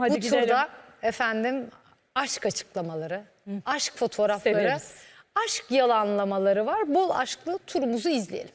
Hadi Bu gidelim. turda efendim aşk açıklamaları, aşk fotoğrafları, Severiz. aşk yalanlamaları var. Bol aşklı turumuzu izleyelim.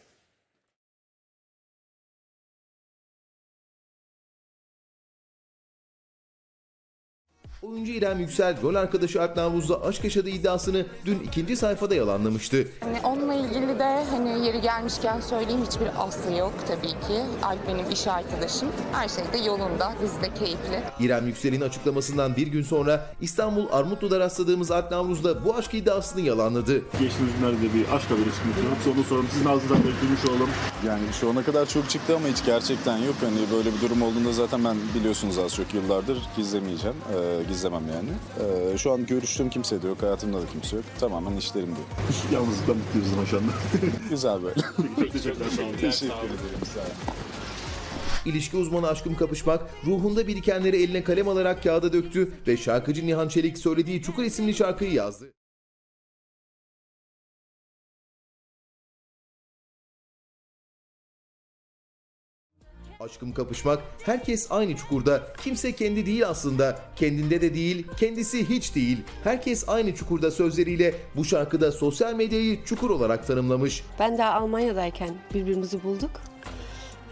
Oyuncu İrem Yüksel, rol arkadaşı Alp Navruz'la aşk yaşadığı iddiasını dün ikinci sayfada yalanlamıştı. Hani onunla ilgili de hani yeri gelmişken söyleyeyim hiçbir aslı yok tabii ki. Alp benim iş arkadaşım. Her şey de yolunda. Biz de keyifli. İrem Yüksel'in açıklamasından bir gün sonra İstanbul Armutlu'da rastladığımız Alp Navruz da bu aşk iddiasını yalanladı. Geçtiğimiz günlerde bir aşk haberi çıkmıştı. Onu soralım. Sizin ağzınızdan da duymuş olalım. Yani şu ana kadar çok çıktı ama hiç gerçekten yok. Hani böyle bir durum olduğunda zaten ben biliyorsunuz az çok yıllardır gizlemeyeceğim. Ee, gizlemem yani. Ee, şu an görüştüğüm kimse de yok. Hayatımda da kimse yok. Tamamen işlerim diyor. Yalnızlıktan mutluyuz ama şu anda. Güzel böyle. Çok teşekkürler. Sağ olun. Teşekkür ederim. Sağ olun. İlişki uzmanı Aşkım Kapışmak, ruhunda birikenleri eline kalem alarak kağıda döktü ve şarkıcı Nihan Çelik söylediği Çukur isimli şarkıyı yazdı. Aşkım kapışmak, herkes aynı çukurda, kimse kendi değil aslında, kendinde de değil, kendisi hiç değil. Herkes aynı çukurda sözleriyle bu şarkıda sosyal medyayı çukur olarak tanımlamış. Ben daha Almanya'dayken birbirimizi bulduk.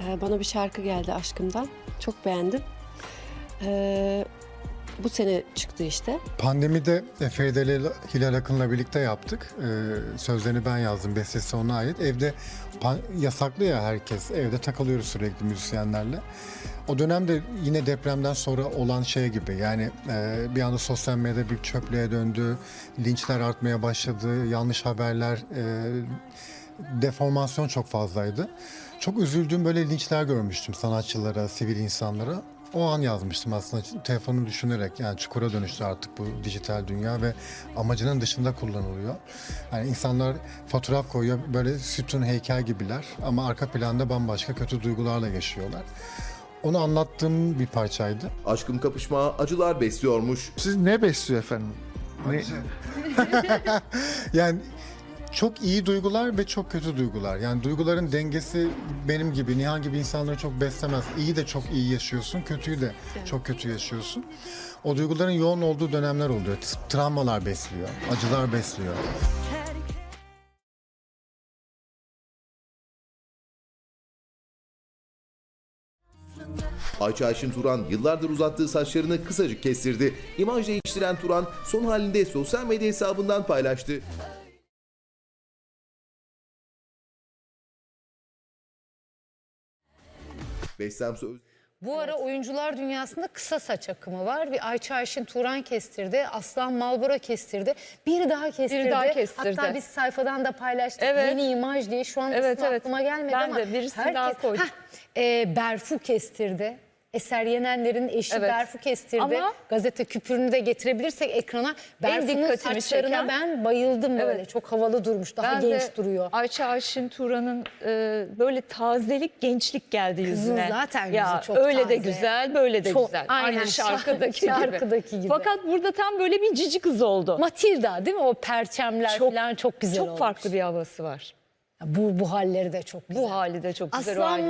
Ee, bana bir şarkı geldi aşkımdan. Çok beğendim. Ee, bu sene çıktı işte. Pandemide ile Hilal Akın'la birlikte yaptık. Ee, sözlerini ben yazdım, bestesi ona ait. Evde yasaklı ya herkes, evde takılıyoruz sürekli müzisyenlerle. O dönemde yine depremden sonra olan şey gibi yani e, bir anda sosyal medyada bir çöplüğe döndü, linçler artmaya başladı, yanlış haberler, e, deformasyon çok fazlaydı. Çok üzüldüğüm böyle linçler görmüştüm sanatçılara, sivil insanlara. O an yazmıştım aslında telefonu düşünerek yani çukura dönüştü artık bu dijital dünya ve amacının dışında kullanılıyor. Yani insanlar fotoğraf koyuyor böyle sütun heykel gibiler ama arka planda bambaşka kötü duygularla yaşıyorlar. Onu anlattığım bir parçaydı. Aşkım kapışmağı acılar besliyormuş. Siz ne besliyor efendim? Ne? Yani çok iyi duygular ve çok kötü duygular. Yani duyguların dengesi benim gibi, Nihan gibi insanları çok beslemez. İyi de çok iyi yaşıyorsun, kötüyü de çok kötü yaşıyorsun. O duyguların yoğun olduğu dönemler oluyor. Travmalar besliyor, acılar besliyor. Ayça Ayşin Turan yıllardır uzattığı saçlarını kısacık kestirdi. İmaj değiştiren Turan son halinde sosyal medya hesabından paylaştı. Beslem Söz... Bu ara oyuncular dünyasında kısa saç akımı var. Bir Ayça Ayşin Turan kestirdi, Aslan Malbora kestirdi, bir daha kestirdi. daha kestirdi. Hatta biz sayfadan da paylaştık Evet. yeni imaj diye. Şu an Evet, evet. aklıma gelmedi Ben ama. de birisi daha koydum. Heh, e, Berfu kestirdi. Eser Yenenler'in eşi Evet. Berfu kestirdi. Ama- Gazete küpürünü de getirebilirsek ekrana. Berfu'nun saçlarına çeken- ben bayıldım böyle. Evet. Çok havalı durmuş, daha Ben de genç duruyor. Ayça Ayşin Turan'ın e, böyle tazelik, gençlik geldi yüzüne. zaten yüzü ya, çok Öyle de taze. güzel, böyle de Çok- güzel. aynen, Aynı şarkıdaki, şarkıdaki gibi. Fakat burada tam böyle bir cici kız oldu. Matilda değil mi? O perçemler Çok- falan çok güzel Çok olmuş. farklı bir havası var. Bu, bu halleri de çok güzel. Bu hali de çok güzel. Aslan güzel.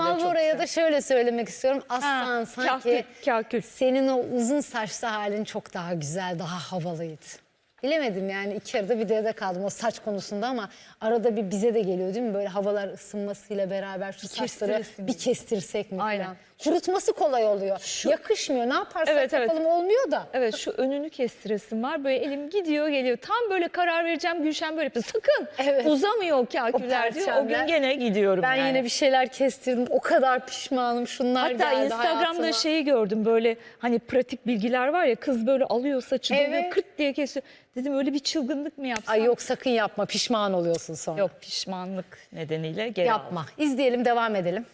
da şöyle söylemek istiyorum. Aslan Ha, sanki kahkül, kahkül. senin o uzun saçlı halin çok daha güzel, daha havalıydı. Bilemedim yani iki arada bir derede kaldım o saç konusunda ama arada bir bize de geliyor değil mi? Böyle havalar ısınmasıyla beraber şu saçları kestiresin bir kestirsek mi Aynen. falan. Kurutması kolay oluyor. Yakışmıyor. Ne yaparsak Evet, evet. yapalım olmuyor da. Evet şu önünü kestiresim var. Böyle elim gidiyor geliyor. Tam böyle karar vereceğim Gülşen böyle yapıyor. Sakın Evet. uzamıyor o kaküller diyor. O gün gene gidiyorum Ben yani. yine bir şeyler kestirdim. O kadar pişmanım. Şunlar Hatta geldi Instagram'da hayatıma. şeyi gördüm böyle hani pratik bilgiler var ya kız böyle alıyor saçı Evet. kırt diye kesiyor. Dedim öyle bir çılgınlık mı yapsam? Ay yok sakın yapma pişman oluyorsun sonra. Yok pişmanlık nedeniyle geri aldım. Yapma. İzleyelim devam edelim.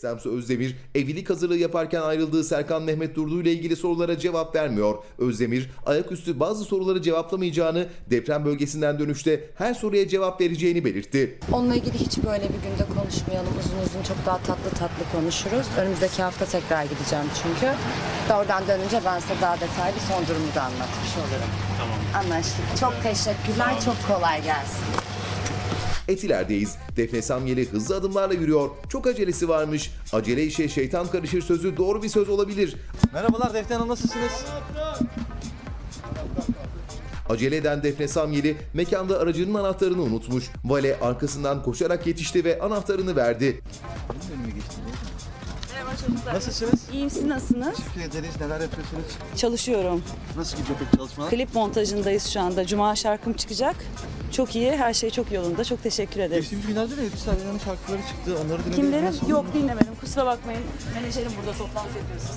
Samsu Özdemir evlilik hazırlığı yaparken ayrıldığı Serkan Mehmet Durdu ile ilgili sorulara cevap vermiyor. Özdemir ayaküstü bazı soruları cevaplamayacağını, deprem bölgesinden dönüşte her soruya cevap vereceğini belirtti. Onunla ilgili hiç böyle bir günde konuşmayalım. Uzun uzun çok daha tatlı tatlı konuşuruz. Önümüzdeki hafta tekrar gideceğim çünkü. Ve oradan dönünce ben size daha detaylı son durumu da anlatmış olurum. Tamam. Anlaştık. Çok teşekkürler. Çok kolay gelsin. Etiler'deyiz. Defne Samyeli hızlı adımlarla yürüyor. Çok acelesi varmış. Acele işe şeytan karışır sözü doğru bir söz olabilir. Merhabalar Defne Hanım nasılsınız? Acele eden Defne Samyeli mekanda aracının anahtarını unutmuş. Vale arkasından koşarak yetişti ve anahtarını verdi. Nasılsınız? İyiyim siz nasılsınız? Teşekkür ederiz. Neler yapıyorsunuz? Çalışıyorum. Nasıl gidiyor peki çalışmalar? Klip montajındayız şu anda. Cuma şarkım çıkacak. Çok iyi, her şey çok yolunda. Çok teşekkür ederiz. Geçtiğimiz günlerde de Elbise Arena'nın şarkıları çıktı. Onları dinlediniz. Kimlerin? Nasıl? Yok dinlemedim. Kusura bakmayın. Menajerim burada toplantı yapıyorsunuz.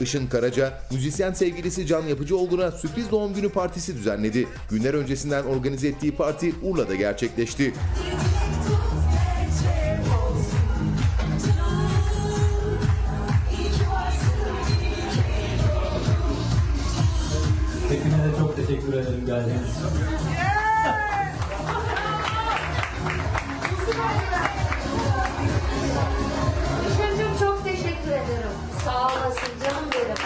Işın Karaca, müzisyen sevgilisi Can Yapıcıoğlu'na sürpriz doğum günü partisi düzenledi. Günler öncesinden organize ettiği parti Urla'da gerçekleşti. Düşüncüm çok teşekkür ederim. Sağ olasın canım benim.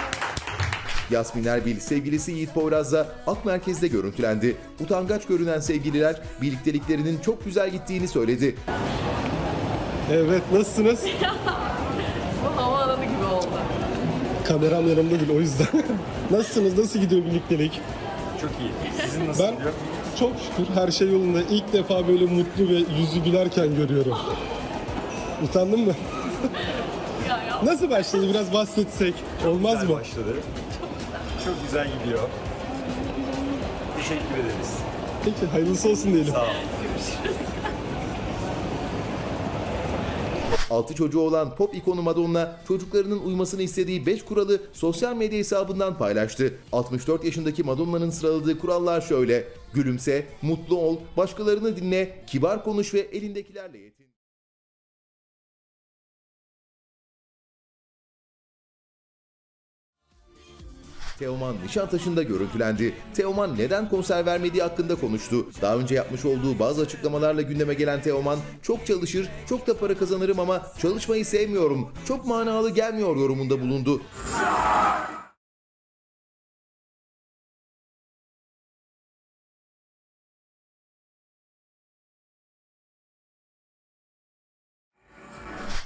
Yasmin Erbil sevgilisi Yiğit Poyraz'la Ak Merkez'de görüntülendi. Utangaç görünen sevgililer birlikteliklerinin çok güzel gittiğini söyledi. Evet nasılsınız? Bu havaalanı gibi oldu. Kameram yanımda değil o yüzden. nasılsınız? Nasıl gidiyor birliktelik? Çok iyi. Sizin nasıl Ben gidiyor? çok şükür her şey yolunda. İlk defa böyle mutlu ve yüzü gülerken görüyorum. Utandın mı? Nasıl başladı? Biraz bahsetsek. Olmaz Güzel mı? başladı. Çok güzel gidiyor. Teşekkür ederiz. Peki hayırlısı olsun diyelim. Sağ olun. Altı çocuğu olan pop ikonu Madonna çocuklarının uymasını istediği 5 kuralı sosyal medya hesabından paylaştı. 64 yaşındaki Madonna'nın sıraladığı kurallar şöyle. Gülümse, mutlu ol, başkalarını dinle, kibar konuş ve elindekilerle yetin. Teoman Nişantaşı'nda görüntülendi. Teoman neden konser vermediği hakkında konuştu. Daha önce yapmış olduğu bazı açıklamalarla gündeme gelen Teoman, çok çalışır, çok da para kazanırım ama çalışmayı sevmiyorum, çok manalı gelmiyor yorumunda bulundu.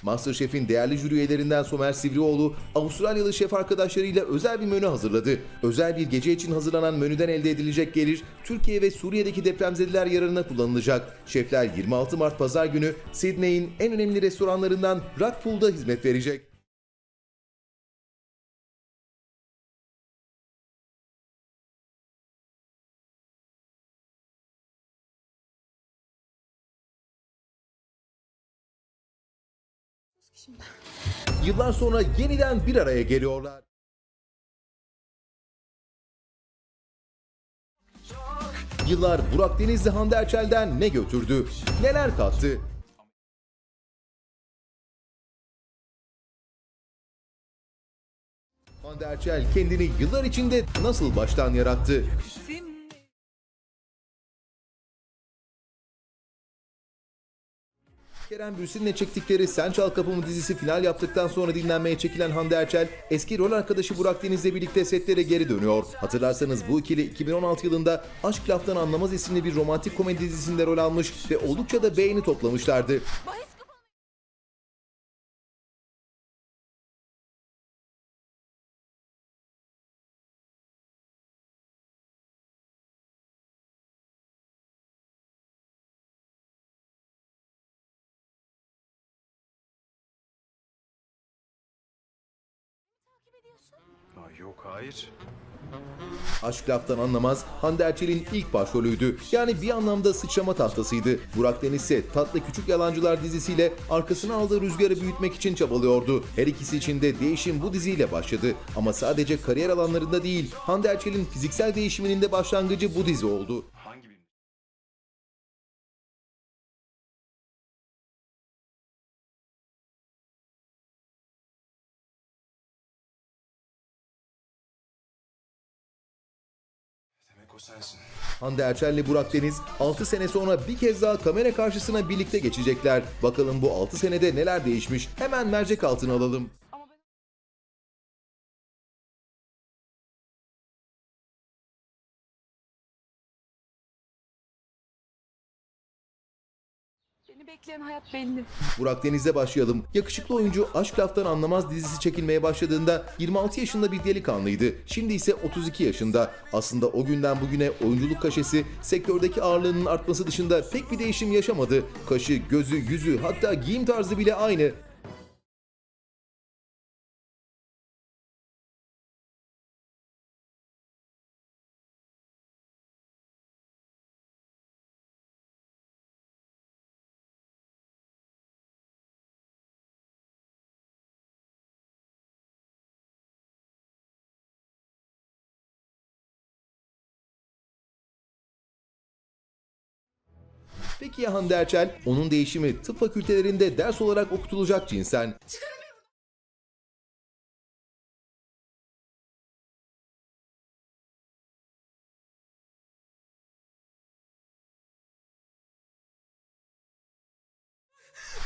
Masterchef'in değerli jüri üyelerinden Somer Sivrioğlu, Avustralyalı şef arkadaşlarıyla özel bir menü hazırladı. Özel bir gece için hazırlanan menüden elde edilecek gelir, Türkiye ve Suriye'deki depremzedeler yararına kullanılacak. Şefler 26 Mart Pazar günü Sydney'in en önemli restoranlarından Rockpool'da hizmet verecek. Yıllar sonra yeniden bir araya geliyorlar. Yıllar Burak Denizli Hande Erçel'den ne götürdü? Neler kattı? Hande Erçel kendini yıllar içinde nasıl baştan yarattı? Kerem Bürsin'le çektikleri Sen Çal Kapımı dizisi final yaptıktan sonra dinlenmeye çekilen Hande Erçel, eski rol arkadaşı Burak Deniz'le birlikte setlere geri dönüyor. Hatırlarsanız bu ikili 2016 yılında Aşk Laftan Anlamaz isimli bir romantik komedi dizisinde rol almış ve oldukça da beğeni toplamışlardı. Aa, yok hayır. Aşk laftan anlamaz Hande Erçel'in ilk başrolüydü. Yani bir anlamda sıçrama tahtasıydı. Burak Deniz ise Tatlı Küçük Yalancılar dizisiyle arkasına aldığı rüzgarı büyütmek için çabalıyordu. Her ikisi için de değişim bu diziyle başladı. Ama sadece kariyer alanlarında değil, Hande Erçel'in fiziksel değişiminin de başlangıcı bu dizi oldu. O sensin. Hande Erçel'le Burak Deniz 6 sene sonra bir kez daha kamera karşısına birlikte geçecekler. Bakalım bu 6 senede neler değişmiş? Hemen mercek altına alalım. Bekleyen hayat belli. Burak Deniz'le başlayalım. Yakışıklı oyuncu Aşk Laftan Anlamaz dizisi çekilmeye başladığında 26 yaşında bir delikanlıydı. Şimdi ise 32 yaşında. Aslında o günden bugüne oyunculuk kaşesi sektördeki ağırlığının artması dışında pek bir değişim yaşamadı. Kaşı, gözü, yüzü hatta giyim tarzı bile aynı. Peki ya Hande Erçel? Onun değişimi tıp fakültelerinde ders olarak okutulacak cinsen.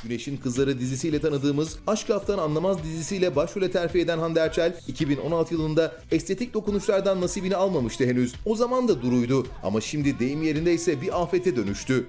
Güneşin Kızları dizisiyle tanıdığımız Aşk Laftan Anlamaz dizisiyle başrole terfi eden Hande Erçel 2016 yılında estetik dokunuşlardan nasibini almamıştı henüz. O zaman da duruydu ama şimdi deyim yerindeyse bir afete dönüştü.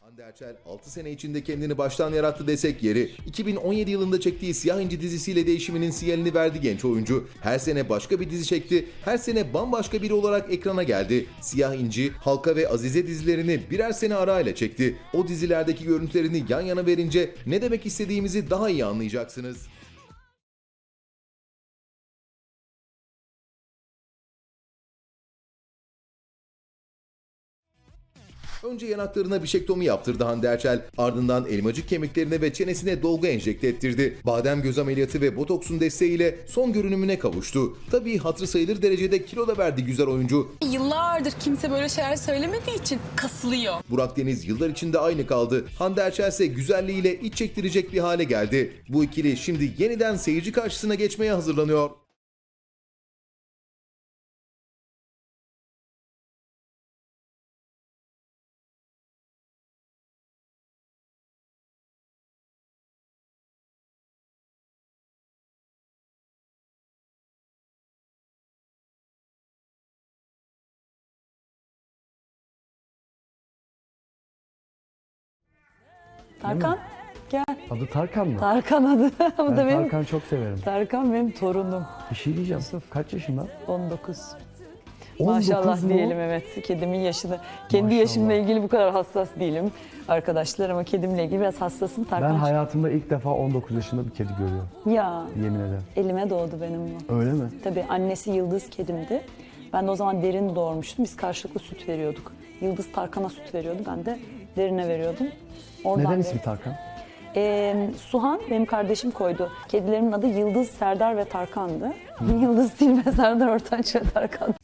Hande Erçel 6 sene içinde kendini baştan yarattı desek yeri. 2017 yılında çektiği Siyah İnci dizisiyle değişiminin sinyalini verdi genç oyuncu. Her sene başka bir dizi çekti, her sene bambaşka biri olarak ekrana geldi. Siyah İnci, Halka ve Azize dizilerini birer sene arayla çekti. O dizilerdeki görüntülerini yan yana verince ne demek istediğimizi daha iyi anlayacaksınız. Önce yanaklarına bişektomi yaptırdı Hande Erçel. Ardından elmacık kemiklerine ve çenesine dolgu enjekte ettirdi. Badem göz ameliyatı ve botoksun desteğiyle son görünümüne kavuştu. Tabii hatırı sayılır derecede kilo da verdi güzel oyuncu. Yıllardır kimse böyle şeyler söylemediği için kasılıyor. Burak Deniz yıllar içinde aynı kaldı. Hande Erçel ise güzelliğiyle iç çektirecek bir hale geldi. Bu ikili şimdi yeniden seyirci karşısına geçmeye hazırlanıyor. Tarkan gel. Adı Tarkan mı? Tarkan adı. Bu da benim. Tarkan'ı çok severim. Tarkan benim torunum. Bir şey diyeceğim. Kaç yaşında? 19. 19 Maşallah mu? diyelim evet. Kedimin yaşını. Kendi Maşallah. yaşımla ilgili bu kadar hassas değilim. Arkadaşlar ama kedimle ilgili biraz hassasım. Ben Tarkan. hayatımda ilk defa 19 yaşında bir kedi görüyorum. Ya Yemin ederim. elime doğdu benim bu. Öyle mi? Tabii annesi Yıldız kedimdi. Ben de o zaman derin doğurmuştum. Biz karşılıklı süt veriyorduk. Yıldız Tarkan'a süt veriyordu. Ben de derine veriyordum. Oradan Neden ismi Tarkan? Ee, Suhan benim kardeşim koydu. Kedilerimin adı Yıldız, Serdar ve Tarkan'dı. Yıldız Tilbe, Serdar Ortaç ve Tarkan.